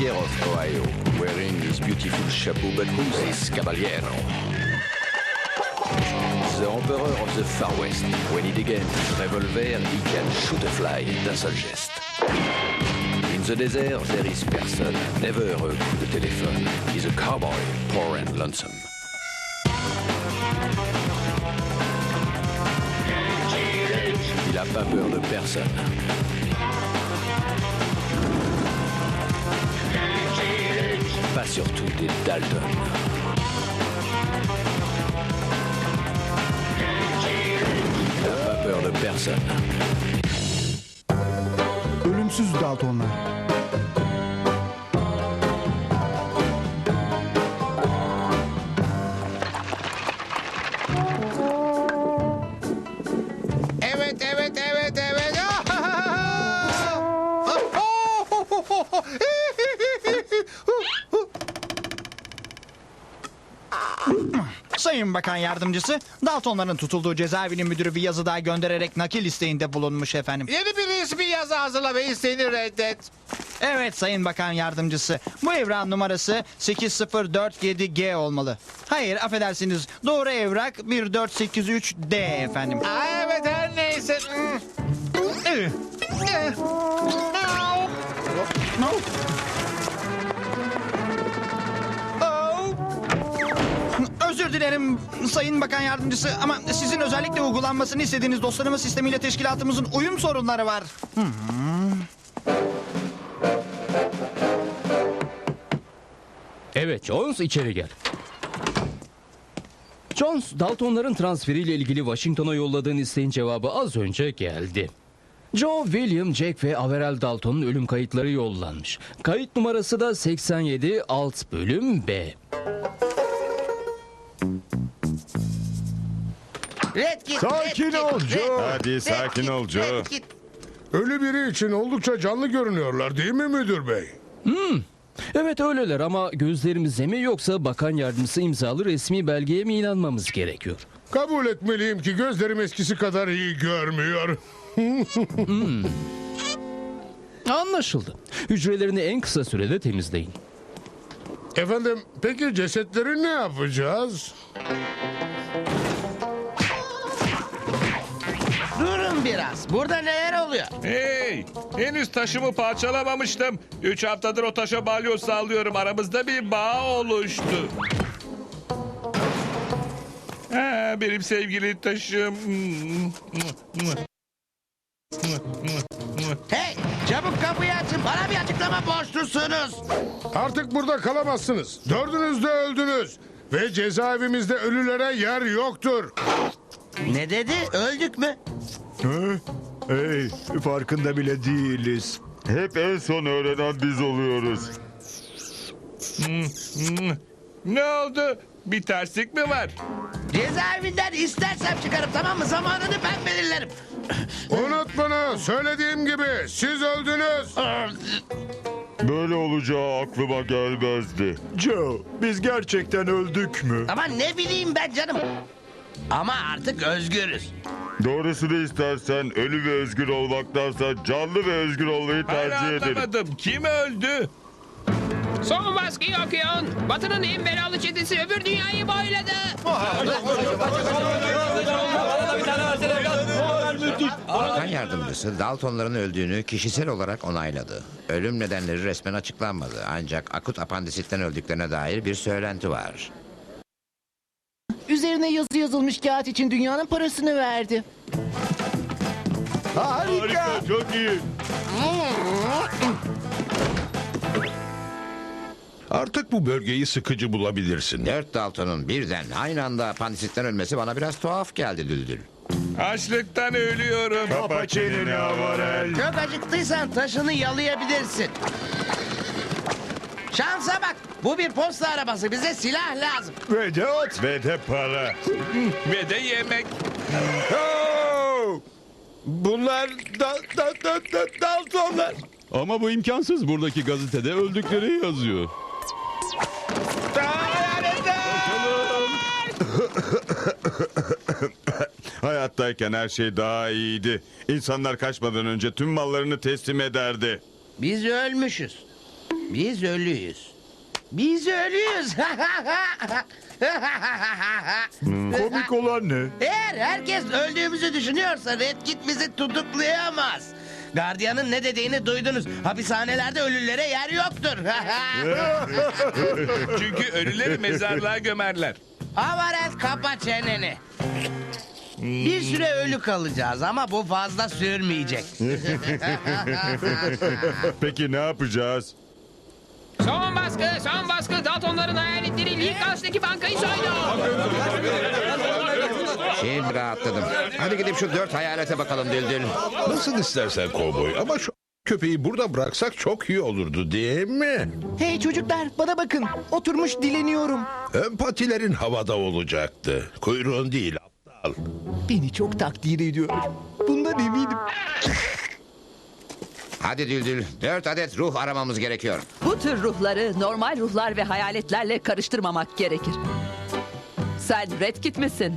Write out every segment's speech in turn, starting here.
of Ohio, wearing his beautiful chapeau. But who's this caballero? The Emperor of the Far West. When he degains his revolver, he can shoot a fly d'un seul geste. In the desert, there is person, never a coup de téléphone. He's a cowboy, poor and lonesome. Il a pas peur de personne. Pas surtout des Dalton. N'a pas peur de personne. Ölümsüz. Sayın Bakan Yardımcısı, Daltonların tutulduğu cezaevinin müdürü bir yazı daha göndererek nakil isteğinde bulunmuş efendim. Yeni bir resmi yazı hazırla ve isteğini reddet. Evet Sayın Bakan Yardımcısı, bu evrak numarası 8047G olmalı. Hayır, affedersiniz, doğru evrak 1483D efendim. Aa, evet, her neyse. Hmm. Özür dilerim Sayın Bakan Yardımcısı ama sizin özellikle uygulanmasını istediğiniz dostlarımız sistemiyle teşkilatımızın uyum sorunları var. Evet Jones içeri gel. Jones, Daltonların transferiyle ilgili Washington'a yolladığın isteğin cevabı az önce geldi. Joe, William, Jack ve Averell Dalton'un ölüm kayıtları yollanmış. Kayıt numarası da 87 alt bölüm B. Red git, Sakin red ol git, Joe. red- Hadi red sakin git, ol Joe. red git. Ölü biri için oldukça canlı görünüyorlar değil mi müdür bey? Evet öyleler ama gözlerimize mi yoksa bakan yardımcısı imzalı resmi belgeye mi inanmamız gerekiyor? Kabul etmeliyim ki gözlerim eskisi kadar iyi görmüyor. Anlaşıldı. Hücrelerini en kısa sürede temizleyin. Efendim peki cesetleri ne yapacağız? Durun biraz. Burada neler oluyor? Hey! Henüz taşımı parçalamamıştım. Üç haftadır o taşa balyoz sallıyorum. Aramızda bir bağ oluştu. Ha, benim sevgili taşım. Hey, çabuk kapıyı açın. Bana bir açıklama borçlusunuz. Artık burada kalamazsınız. Dördünüz de öldünüz. Ve cezaevimizde ölülere yer yoktur. Ne dedi? Öldük mü? Hey, farkında bile değiliz. Hep en son öğrenen biz oluyoruz. Ne oldu? Bir terslik mi var? Cezaevinden istersem çıkarım tamam mı? Zamanını ben belirlerim. Unut bunu. Söylediğim gibi siz öldünüz. Böyle olacağı aklıma gelmezdi. Joe, biz gerçekten öldük mü? Ama ne bileyim ben canım. Ama artık özgürüz. Doğrusunu istersen ölü ve özgür olmaktansa canlı ve özgür olmayı Hayır tercih ederim. anlamadım. Kim öldü? Son baskıyı okuyun. Batı'nın en belalı çetesi öbür dünyayı boyladı. Bakan yardımcısı Daltonların öldüğünü kişisel olarak onayladı. Ölüm nedenleri resmen açıklanmadı ancak akut apandisitten öldüklerine dair bir söylenti var. Üzerine yazı yazılmış kağıt için dünyanın parasını verdi. Harika. Çok iyi. Artık bu bölgeyi sıkıcı bulabilirsin. Dört Dalton'un birden aynı anda apandisitten ölmesi bana biraz tuhaf geldi Düldül. Açlıktan ölüyorum. Kapa çeneni Avarel. Çok acıktıysan taşını yalayabilirsin. Şansa bak. Bu bir posta arabası. Bize silah lazım. Ve de ot. Ve de para. Ve de yemek. Bunlar da, da, da, da, Daltonlar. Ama bu imkansız. Buradaki gazetede öldükleri yazıyor. Hayattayken her şey daha iyiydi. İnsanlar kaçmadan önce tüm mallarını teslim ederdi. Biz ölmüşüz. Biz ölüyüz. Biz ölüyüz. Komik olan ne? Eğer herkes öldüğümüzü düşünüyorsa Red Kit bizi tutuklayamaz. Gardiyanın ne dediğini duydunuz. Hapishanelerde ölülere yer yoktur. Çünkü ölüleri mezarlığa gömerler. Avarel kapa çeneni. Bir süre ölü kalacağız ama bu fazla sürmeyecek. Peki ne yapacağız? Son baskı, son baskı. Daltonların hayaletleri karşıdaki bankayı soydu. Şimdi rahatladım. Hadi gidip şu dört hayalete bakalım Düldül. Nasıl istersen kovboy ama şu köpeği burada bıraksak çok iyi olurdu değil mi? Hey çocuklar bana bakın. Oturmuş dileniyorum. Ön patilerin havada olacaktı. Kuyruğun değil aptal. Beni çok takdir ediyor. Bundan eminim. Hadi Düldül. Dört adet ruh aramamız gerekiyor. Bu tür ruhları normal ruhlar ve hayaletlerle karıştırmamak gerekir. Sen Red Kit misin?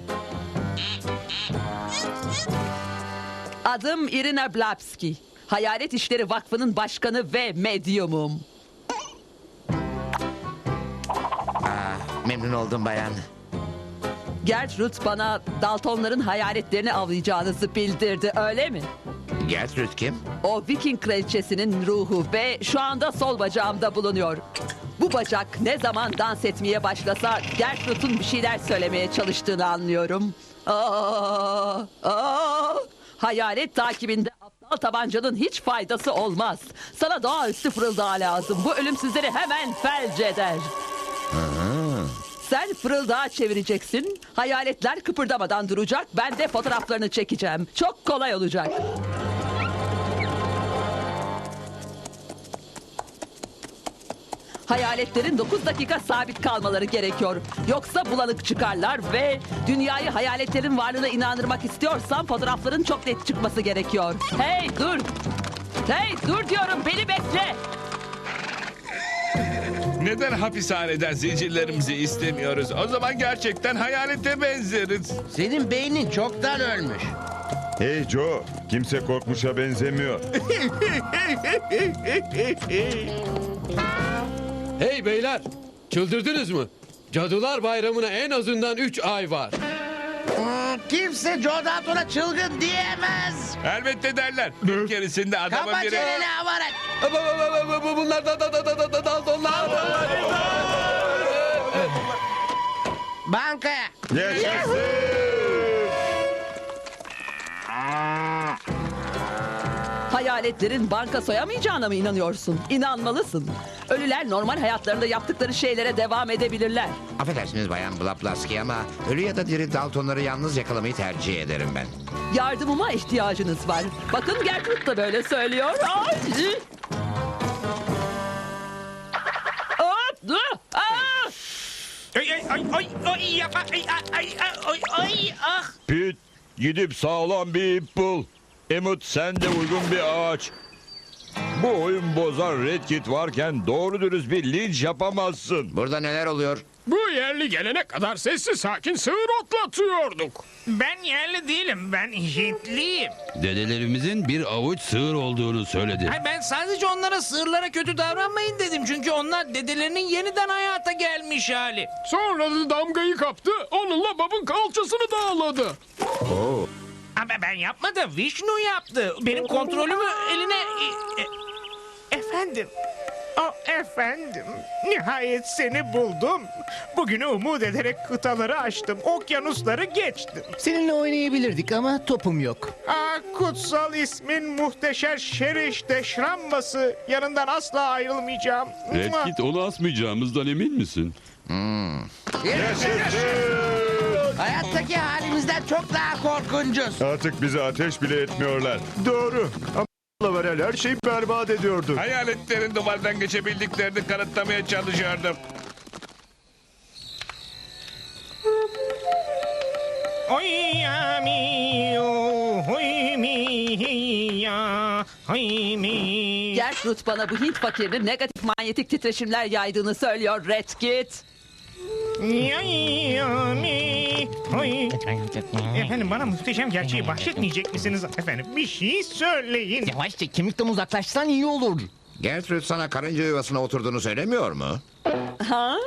Adım Irina Blapski. Hayalet İşleri Vakfı'nın başkanı ve medyumum. Memnun oldum bayan. Gertrude bana Daltonların hayaletlerini avlayacağınızı bildirdi öyle mi? Gertrude kim? O Viking kraliçesinin ruhu ve şu anda sol bacağımda bulunuyor. Bu bacak ne zaman dans etmeye başlasa Gertrude'un bir şeyler söylemeye çalıştığını anlıyorum. Aa, aa, hayalet takibinde aptal tabancanın hiç faydası olmaz. Sana doğaüstü fırıldağı lazım. Bu ölümsüzleri hemen felç eder. Sen fırıldağı çevireceksin. Hayaletler kıpırdamadan duracak. Ben de fotoğraflarını çekeceğim. Çok kolay olacak. Hayaletlerin 9 dakika sabit kalmaları gerekiyor. Yoksa bulanık çıkarlar ve dünyayı hayaletlerin varlığına inandırmak istiyorsan fotoğrafların çok net çıkması gerekiyor. Hey dur! Hey dur diyorum beni bekle! Neden hapishaneden zincirlerimizi istemiyoruz? O zaman gerçekten hayalete benzeriz. Senin beynin çoktan ölmüş. Hey Joe, kimse korkmuşa benzemiyor. Hey beyler, çıldırdınız mı? Cadılar Bayramı'na en azından 3 ay var. Hmm, Kimse Joe Dalton'a çılgın diyemez. Elbette derler. Bir keresinde adamın Kapa biri... çeneni Avarel. Bunlar da da da da da da Daltonlar. Bankaya. Hayaletlerin banka soyamayacağına mı inanıyorsun? İnanmalısın. Ölüler normal hayatlarında yaptıkları şeylere devam edebilirler. Affedersiniz bayan Blaplaski ama ölü ya da diri Daltonları yalnız yakalamayı tercih ederim ben. Yardımıma ihtiyacınız var. Bakın Gertrude da böyle söylüyor. Ay! Hop, dur! Aa! Ay ay ay ay ay yapma ay ay ay ay ay ah. Pit, gidip sağlam bir ip bul. Emut sen de uygun bir ağaç. Bu oyun bozar Red Kit varken doğru dürüst bir linç yapamazsın. Burada neler oluyor? Bu yerli gelene kadar sessiz sakin sığır otlatıyorduk. Ben yerli değilim. Ben Hintliyim. Dedelerimizin bir avuç sığır olduğunu söyledi. Hayır, ben sadece onlara sığırlara kötü davranmayın dedim. Çünkü onlar dedelerinin yeniden hayata gelmiş hali. Sonra da damgayı kaptı, onunla babın kalçasını dağladı. Ama ben yapmadım. Vishnu yaptı. Benim kontrolümü eline... e- e- efendim. Oh efendim. Nihayet seni buldum. Bugünü umut ederek kıtaları aştım. Okyanusları geçtim. Seninle oynayabilirdik ama topum yok. Ah kutsal ismin muhteşem şeriş deşrambası. Yanından asla ayrılmayacağım. onu asmayacağımızdan emin misin? Hayattaki halimizden çok daha korkuncuz. Artık bize ateş bile etmiyorlar. Doğru. Ama Laverel her şeyi berbat ediyordu. Hayaletlerin duvardan geçebildiklerini kanıtlamaya çalışıyordum. Oy ya mi oy mi ya oy mi. Gertrude bana bu Hint fakirinin negatif manyetik titreşimler yaydığını söylüyor Red Kit. Ya ya mi Ay. Efendim bana muhteşem gerçeği bahşetmeyecek misiniz efendim? Bir şey söyleyin. Yavaşça kemikten uzaklaşsan iyi olur. Gertrude sana karınca yuvasına oturduğunu söylemiyor mu? Ha?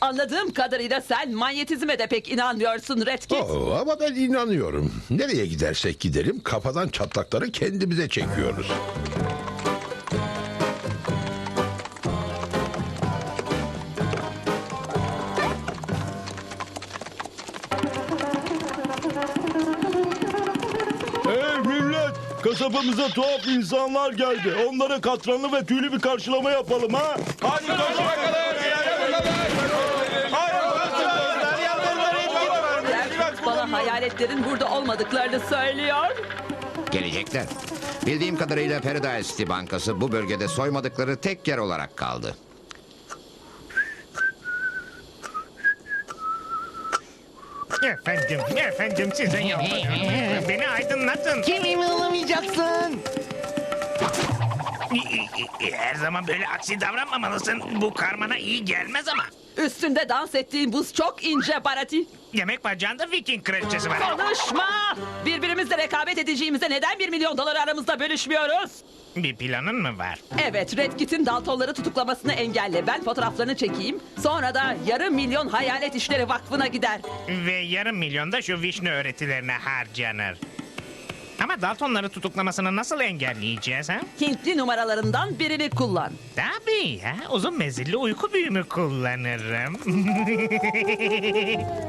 Anladığım kadarıyla sen manyetizme de pek inanmıyorsun Redkit. Oo, ama ben inanıyorum. Nereye gidersek gidelim kafadan çatlakları kendimize çekiyoruz. Millet! Kasabamıza tuhaf insanlar geldi. Onlara katranlı ve tüylü bir karşılama yapalım ha. Hadi Bana hayaletlerin burada olmadıklarını söylüyor. Gelecekler. Bildiğim kadarıyla Paradise City Bankası bu bölgede soymadıkları tek yer olarak kaldı. Efendim, efendim size yalvarıyorum. Beni aydınlatın. Kimimi alamayacaksın? Her zaman böyle aksi davranmamalısın. Bu karmana iyi gelmez ama. Üstünde dans ettiğin buz çok ince Barati. Yemek bacağında Viking kraliçesi var. Konuşma! Birbirimizle rekabet edeceğimize neden bir milyon doları aramızda bölüşmüyoruz? Bir planın mı var? Evet, Redkit'in Daltonları tutuklamasını engelle. Ben fotoğraflarını çekeyim. Sonra da yarım milyon hayalet işleri vakfına gider. Ve yarım milyon da şu vişne öğretilerine harcanır. Ama Daltonları tutuklamasını nasıl engelleyeceğiz ha? Hintli numaralarından birini kullan. Tabii ya. Uzun mezilli uyku büyümü kullanırım.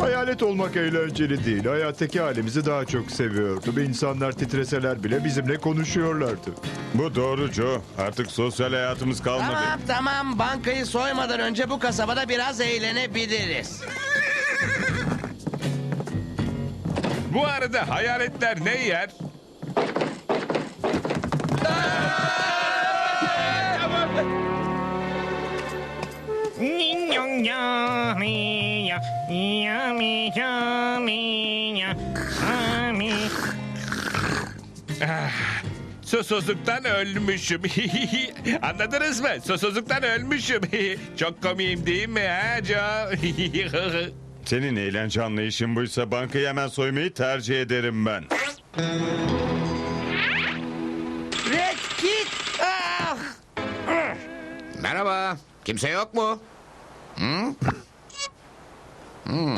Hayalet olmak eğlenceli değil. Hayattaki halimizi daha çok seviyordum. İnsanlar titreseler bile bizimle konuşuyorlardı. Bu doğru Joe. Artık sosyal hayatımız kalmadı. Tamam tamam bankayı soymadan önce bu kasabada biraz eğlenebiliriz. Bu arada hayaletler ne yer? Ah, Susuzluktan ölmüşüm. Anladınız mı? Susuzluktan ölmüşüm. Çok komiyim değil mi ha Joe? Senin eğlence anlayışın buysa bankayı hemen soymayı tercih ederim ben. Red Kit! Ah! Merhaba. Kimse yok mu? Hı? Hmm.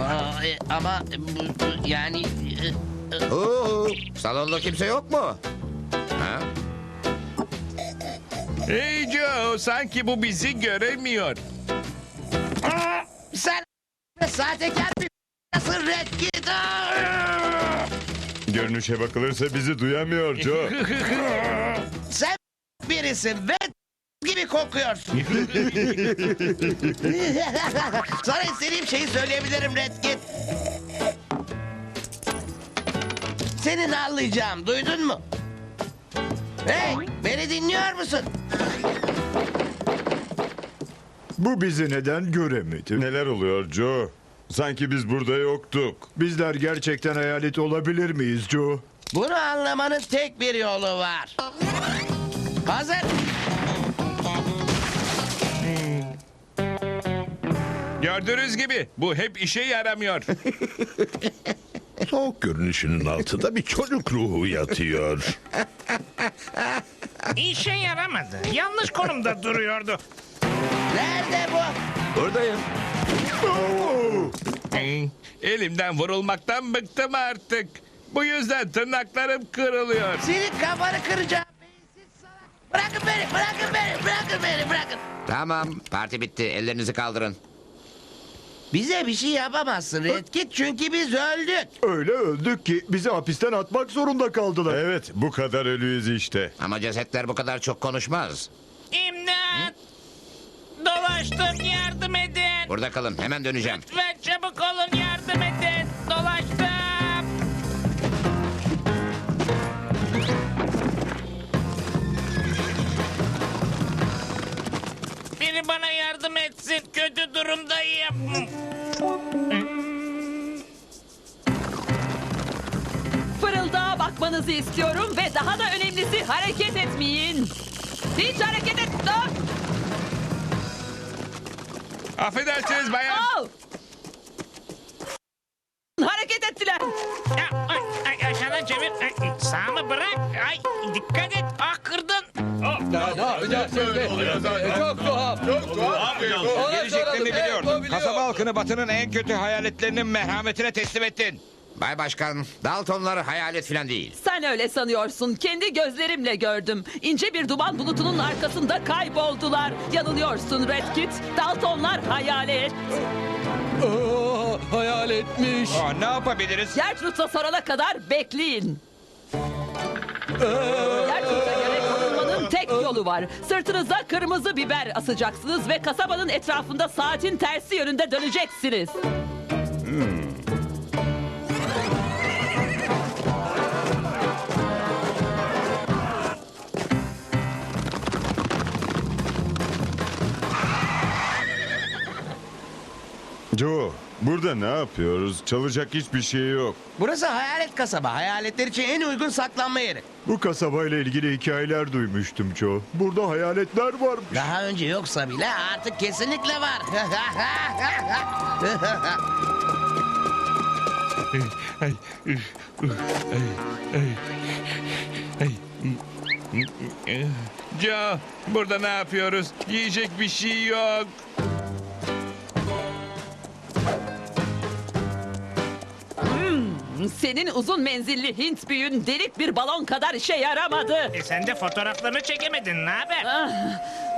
Aa, e, ama bu, bu- yani... e, e, Oo, salonda kimse yok mu? Ha? hey Joe sanki bu bizi göremiyor. Sahtekar bir nasıl Red? Aa! Görünüşe bakılırsa bizi duyamıyor Joe. Sen birisin ve gibi kokuyorsun. Sana istediğim şeyi söyleyebilirim Red Kit. Senin anlayacağım duydun mu? Hey beni dinliyor musun? Bu bizi neden göremedi? Neler oluyor Joe? Sanki biz burada yoktuk. Bizler gerçekten hayalet olabilir miyiz Joe? Bunu anlamanın tek bir yolu var. Hazır. Gördüğünüz gibi bu hep işe yaramıyor. Soğuk görünüşünün altında bir çocuk ruhu yatıyor. İşe yaramadı. Yanlış konumda duruyordu. Nerede bu? Buradayım. Hey, Elimden vurulmaktan bıktım artık. Bu yüzden tırnaklarım kırılıyor. Senin kafanı kıracağım. beyinsiz salak. Bırakın beni, bırakın beni, bırakın beni, bırakın. Tamam, parti bitti. Ellerinizi kaldırın. Bize bir şey yapamazsın Red Kit çünkü biz öldük. Öyle öldük ki bizi hapisten atmak zorunda kaldılar. Evet, bu kadar ölüyüz işte. Ama cesetler bu kadar çok konuşmaz. İmdat! Dolaştım yardım edin. Burada kalın, hemen döneceğim. Lütfen çabuk olun yardım edin. Dolaştım. Biri bana yardım etsin. Kötü durumdayım. Fırıldağa bakmanızı istiyorum ve daha da önemlisi hareket etmeyin. Hiç hareket et. Dur. Affedersiniz bayan. Al. Hareket ettiler. Ya, ay, ay, aşağıdan çevir. Ay, sağa mı bırak? Ay dikkat et. Ah kırdın. Oh. Ne yapacaksın be? Çok tuhaf. Çok tuhaf. Geleceklerini biliyordum. Kasaba halkını Batı'nın en kötü hayaletlerinin merhametine teslim ettin. Bay Başkan, Daltonlar hayalet falan değil. Sen öyle sanıyorsun. Kendi gözlerimle gördüm. İnce bir duman bulutunun arkasında kayboldular. Yanılıyorsun Red Kit. Daltonlar hayalet. Aa, hayal etmiş. Aa, ne yapabiliriz? Gertrude'a sorana kadar bekleyin. Gertrude'a göre korunmanın tek yolu var. Sırtınıza kırmızı biber asacaksınız ve kasabanın etrafında saatin tersi yönünde döneceksiniz. Joe, burada ne yapıyoruz? Çalacak hiçbir şey yok. Burası hayalet kasaba. Hayaletler için en uygun saklanma yeri. Bu kasabayla ilgili hikayeler duymuştum Joe. Burada hayaletler var. Daha önce yoksa bile artık kesinlikle var. Joe burada ne yapıyoruz? Yiyecek bir şey yok. Senin uzun menzilli Hint büyün delik bir balon kadar işe yaramadı. E sen de fotoğraflarını çekemedin. Ne haber? Ah,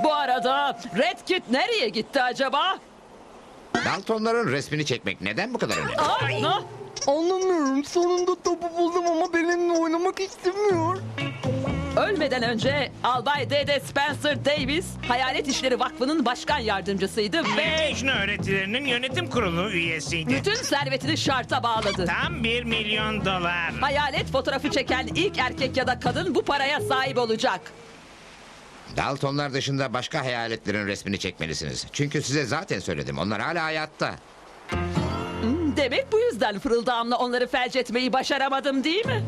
bu arada Red Kit nereye gitti acaba? Daltonların resmini çekmek neden bu kadar önemli? Ah, ah. Anlamıyorum. Sonunda topu buldum ama benimle oynamak istemiyor. Ölmeden önce Albay D.D. Spencer Davis Hayalet İşleri Vakfı'nın başkan yardımcısıydı ve Vişnu öğretilerinin yönetim kurulu üyesiydi. bütün servetini şarta bağladı. Tam bir milyon dolar. Hayalet fotoğrafı çeken ilk erkek ya da kadın bu paraya sahip olacak. Daltonlar dışında başka hayaletlerin resmini çekmelisiniz. Çünkü size zaten söyledim. Onlar hala hayatta. Demek bu yüzden fırıldağımla onları felç etmeyi başaramadım değil mi?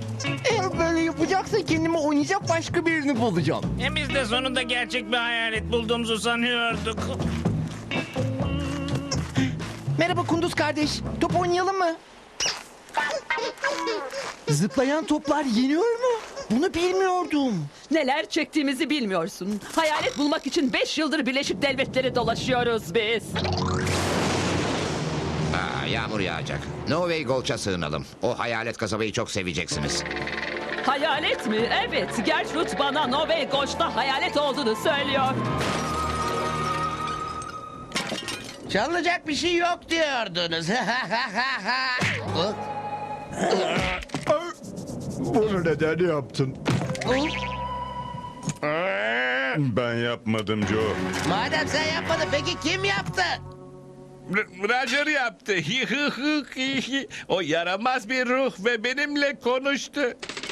Eğer böyle yapacaksa kendime oynayacak başka birini bulacağım. E biz de sonunda gerçek bir hayalet bulduğumuzu sanıyorduk. Merhaba Kunduz kardeş. Top oynayalım mı? Zıplayan toplar yeniyor mu? Bunu bilmiyordum. Neler çektiğimizi bilmiyorsun. Hayalet bulmak için 5 yıldır Birleşik Devletleri dolaşıyoruz biz. Yağmur yağacak. Norway Gulch'a sığınalım. O hayalet kasabayı çok seveceksiniz. Hayalet mi? Evet. Gertrude bana Nove Goş'ta hayalet olduğunu söylüyor. Çalınacak bir şey yok diyordunuz. Bunu neden yaptın? Ben yapmadım Joe. Madem sen yapmadın peki kim yaptı? R- Roger yaptı. o yaramaz bir ruh ve benimle konuştu.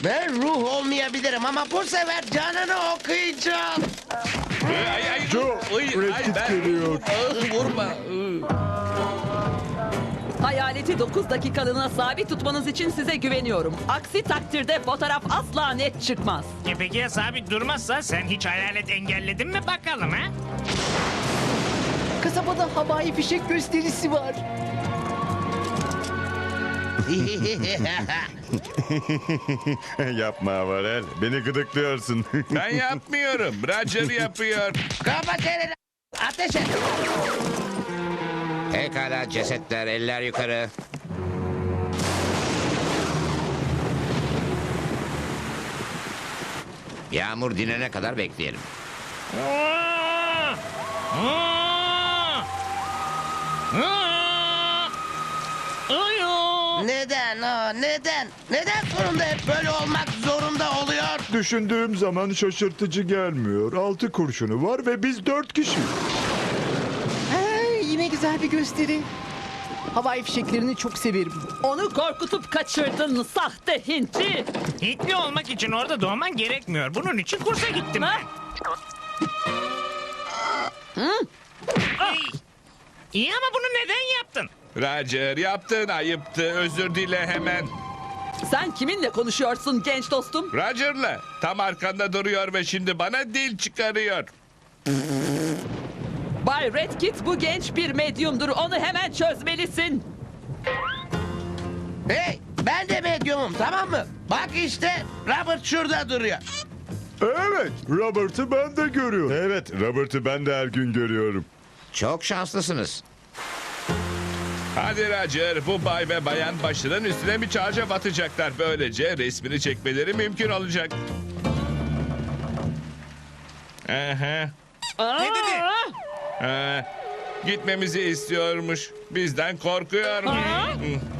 Ben ruh olmayabilirim ama bu sefer canını okuyacağım. Ay, ay, Joe, ay, ay, Kit ben- geliyor. Ah, vurma. Ah. Hayaleti 9 dakikalığına sabit tutmanız için size güveniyorum. Aksi takdirde fotoğraf asla net çıkmaz. E peki ya sabit durmazsa sen hiç hayalet engelledin mi bakalım ha? Kasabada havai fişek gösterisi var. Yapma Varel. Beni gıdıklıyorsun. Ben yapmıyorum. Roger yapıyor. Kapa çeneni. Ateş et. Pekala cesetler, eller yukarı. Yağmur dinene kadar bekleyelim. Aa! Aa! Neden ha neden? Neden sonunda hep böyle olmak zorunda oluyor? Düşündüğüm zaman şaşırtıcı gelmiyor. Altı kurşunu var ve biz dört kişi. He, yine güzel bir gösteri. Havai fişeklerini çok severim. Onu korkutup kaçırdın sahte Hintli. Hintli olmak için orada doğman gerekmiyor. Bunun için kursa gittim Ha? ben. İyi ama bunu neden yaptın? Roger yaptın ayıptı. Özür dile hemen. Sen kiminle konuşuyorsun genç dostum? Roger'la tam arkanda duruyor ve şimdi bana dil çıkarıyor. Bay Red Kit bu genç bir medyumdur. Onu hemen çözmelisin. Hey ben de medyumum tamam mı? Bak işte Robert şurada duruyor. Evet, Robert'ı ben de görüyorum. Evet, Robert'ı ben de her gün görüyorum. Çok şanslısınız. Hadi Roger bu bay ve bayan başının üstüne bir çarja batacaklar. Böylece resmini çekmeleri mümkün olacak. Aha. Ne dedi? Ha, gitmemizi istiyormuş. Bizden korkuyormuş. Hı.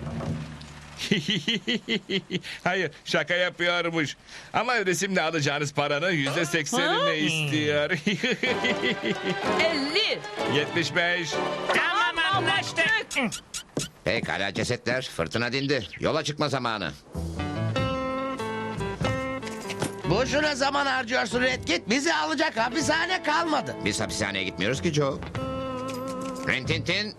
Hayır şaka yapıyormuş. Ama resimle alacağınız paranın yüzde seksenini istiyor. 50. 75. Tamam anlaştık. Pekala cesetler, fırtına dindi. Yola çıkma zamanı. Boşuna zaman harcıyorsun Red Kit. Bizi alacak hapishane kalmadı. Biz hapishaneye gitmiyoruz ki Joe. Rintintin,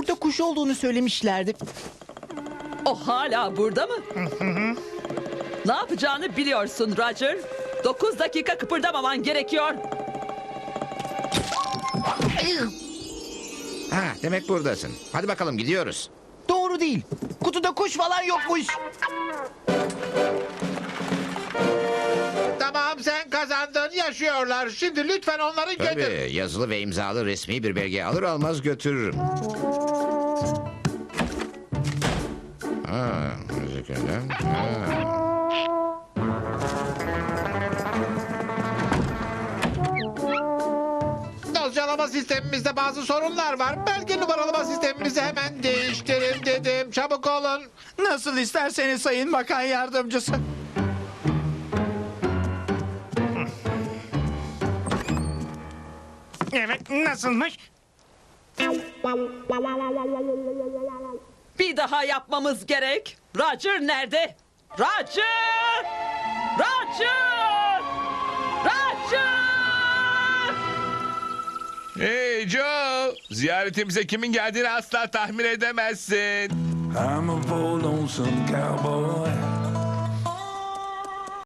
Burada kuş olduğunu söylemişlerdi. O hala burada mı? ne yapacağını biliyorsun Roger. 9 dakika kıpırdamaman gerekiyor. Ha, demek buradasın. Hadi bakalım gidiyoruz. Doğru değil. Kutuda kuş falan yokmuş. Tamam sen kazandın yaşıyorlar. Şimdi lütfen onları götür. Tabii yazılı ve imzalı resmi bir belge alır almaz götürürüm. Ha, müziklerden. Ha. Dosyalama sistemimizde bazı sorunlar var. Belge numaralama sistemimizi hemen değiştirin dedim. Çabuk olun. Nasıl isterseniz sayın bakan yardımcısı. Evet nasılmış? Bir daha yapmamız gerek. Roger nerede? Roger! Roger! Roger! Hey Joe! Ziyaretimize kimin geldiğini asla tahmin edemezsin. I'm a bold lonesome cowboy.